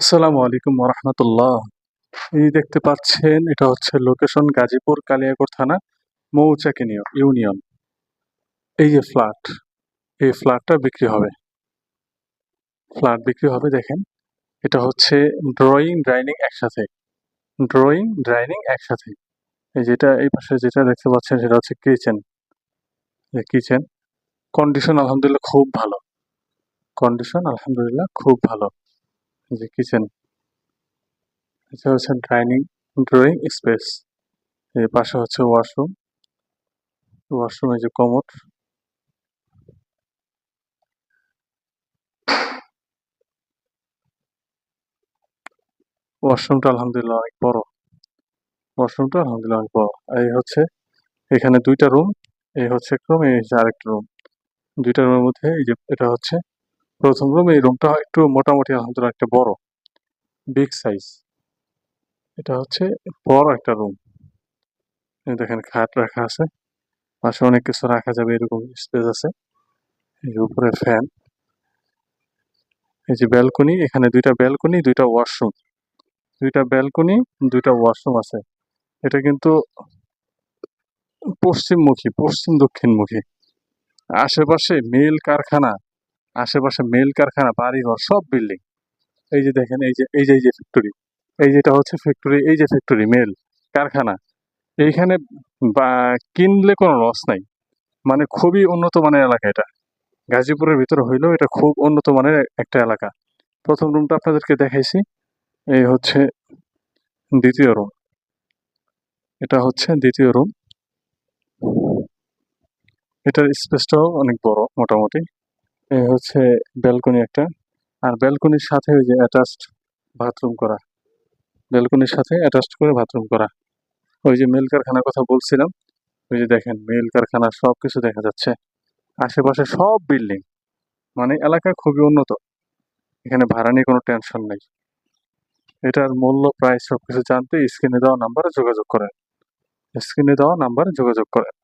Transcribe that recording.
আসসালামু আলাইকুম রহমতুল্লাহ এই দেখতে পাচ্ছেন, এটা হচ্ছে লোকেশন গাজীপুর কালিয়াকৈর থানা, মৌচাক ইউনিয়ন। এই যে ফ্ল্যাট এই ফ্ল্যাটটা বিক্রি হবে। ফ্ল্যাট বিক্রি হবে, দেখেন। এটা হচ্ছে ড্রয়িং ড্রাইনিং একসাথে। ড্রয়িং ড্রাইনিং একসাথে। এই যেটা, এই পাশে যেটা দেখতে পাচ্ছেন, সেটা হচ্ছে কিচেন কিচেন কন্ডিশন আলহামদুলিল্লাহ খুব ভালো। কন্ডিশন আলহামদুলিল্লাহ খুব ভালো। যে কিচেন এটা হচ্ছে ডাইনিং ড্রয়িং স্পেস এর পাশে হচ্ছে ওয়াশরুম ওয়াশরুম যে কমোড ওয়াশরুমটা আলহামদুলিল্লাহ অনেক বড়। ওয়াশরুমটা আলহামদুলিল্লাহ অনেক বড়। এই হচ্ছে এখানে দুইটা রুম এই হচ্ছে এক এই হচ্ছে আরেকটা রুম দুইটা রুমের মধ্যে এই যে এটা হচ্ছে প্রথম রুম এই রুমটা একটু মোটামুটি আলহামদুলিল্লাহ একটা বড় বিগ সাইজ এটা হচ্ছে বড় একটা রুম দেখেন খাট রাখা আছে। পাশে অনেক কিছু রাখা যাবে, এরকম স্পেস আছে। এই উপরে ফ্যান এই যে ব্যালকনি এখানে দুইটা ব্যালকনি দুইটা ওয়াশরুম দুইটা ব্যালকনি দুইটা ওয়াশরুম আছে। এটা কিন্তু পশ্চিমমুখী পশ্চিম দক্ষিণমুখী আশেপাশে মেল কারখানা। আশেপাশে মেল কারখানা, বাড়িঘর, সব বিল্ডিং এই যে দেখেন, এই যে এই যে এই যে ফ্যাক্টরি এই যেটা হচ্ছে ফ্যাক্টরি এই যে ফ্যাক্টরি মেল কারখানা। এইখানে কিনলে কোনো লস নাই। মানে খুবই উন্নত মানের এলাকা এটা। গাজীপুরের ভিতরে হইলেও এটা খুব উন্নত মানের একটা এলাকা। প্রথম রুমটা আপনাদেরকে দেখাইছি। এই হচ্ছে দ্বিতীয় রুম এটা হচ্ছে দ্বিতীয় রুম এটার স্পেসটাও অনেক বড়, মোটামুটি। হচ্ছে ব্যালকনি একটা। আর ব্যালকনির সাথে ওই যে অ্যাটাচড বাথরুম করা। ব্যালকনির সাথে অ্যাটাচড করে বাথরুম করা। ওই যে মিল কারখানার কথা বলছিলাম, ওই যে দেখেন মিল কারখানা সব কিছু দেখা যাচ্ছে। আশেপাশে সব বিল্ডিং মানে এলাকা খুবই উন্নত। এখানে ভাড়া নিয়ে কোনো টেনশন নেই। এটার মূল্য প্রায় সব কিছু জানতে স্ক্রিনে দেওয়া নাম্বারে যোগাযোগ করেন। স্ক্রিনে দেওয়া নাম্বারে যোগাযোগ করেন।